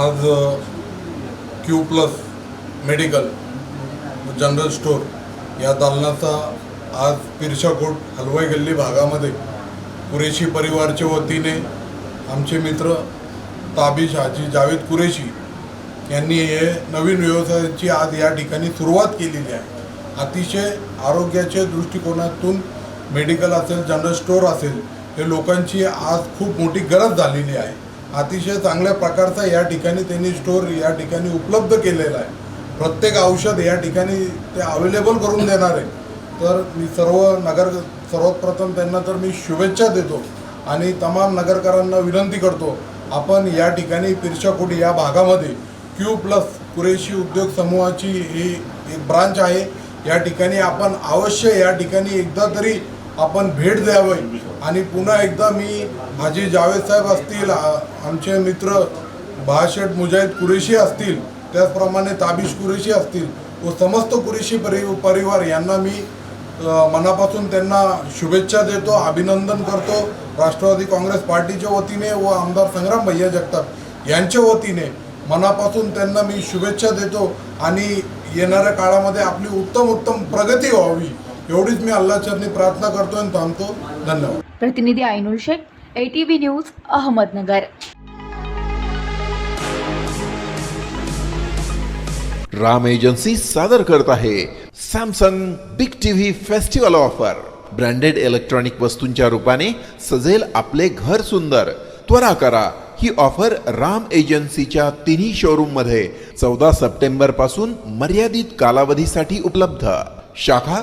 आज Q plus medical general store या दालनाचा आज पिरशाकोट हलवाई गल्ली भागामध्ये कुरेशी परिवारच्या वतीने आमचे मित्र ताबिश हाजी जावेद कुरेशी यांनी हे नवीन व्यवसायाची आज या ठिकाणी सुरुवात केलेली आहे. अतिशय आरोग्याच्या दृष्टिकोनातून मेडिकल असेल जनरल स्टोअर असेल हे लोकांची आज खूप मोठी गरज झालेली आहे. अतिशय चांगल्या प्रकारचा या ठिकाणी त्यांनी स्टोअर या ठिकाणी उपलब्ध केलेला आहे. प्रत्येक औषध या ठिकाणी ते अवेलेबल करून देणार आहे. तर मी सर्व नगर सर्वात प्रथम त्यांना तर मी शुभेच्छा देतो आणि तमाम नगरकरांना विनंती करतो आपण या ठिकाणी पिरशाकोटी या भागामध्ये क्यू प्लस कुरेशी उद्योग समूहाची ही एक ब्रांच आहे. या ठिकाणी आपण अवश्य या ठिकाणी एकदा तरी आपण भेट द्यावी. आणि पुन्हा एकदा मी हाजी जावेद साहेब असतील आमचे मित्र बाळाशेठ मुजाहिद कुरेशी असतील त्याचप्रमाणे ताबिश कुरेशी असतील व समस्त कुरेशी परि परिवार यांना मी मनापासून त्यांना शुभेच्छा देतो अभिनंदन करतो. राष्ट्रवादी काँग्रेस पार्टीच्या वतीने व आमदार संग्राम भैया जगताप यांच्या वतीने मनापासून त्यांना मी शुभेच्छा देतो. आणि येणाऱ्या काळामध्ये आपली उत्तम उत्तम प्रगती व्हावी. एवढीच मी अल्लाचरणी प्रार्थना करतो आणि थांबतो. धन्यवाद. प्रतिनिधी Ainul Shaikh ATV news Ahmednagar. Ram agency सादर करत आहे. Samsung big TV festival offer branded electronic वस्तूंच्या रूपाने सजेल आपले घर सुंदर. त्वरा करा. ही ऑफर राम एजन्सीच्या तिन्ही शोरूममध्ये चौदा सप्टेंबरपासून मर्यादित कालावधीसाठी उपलब्ध. शाखा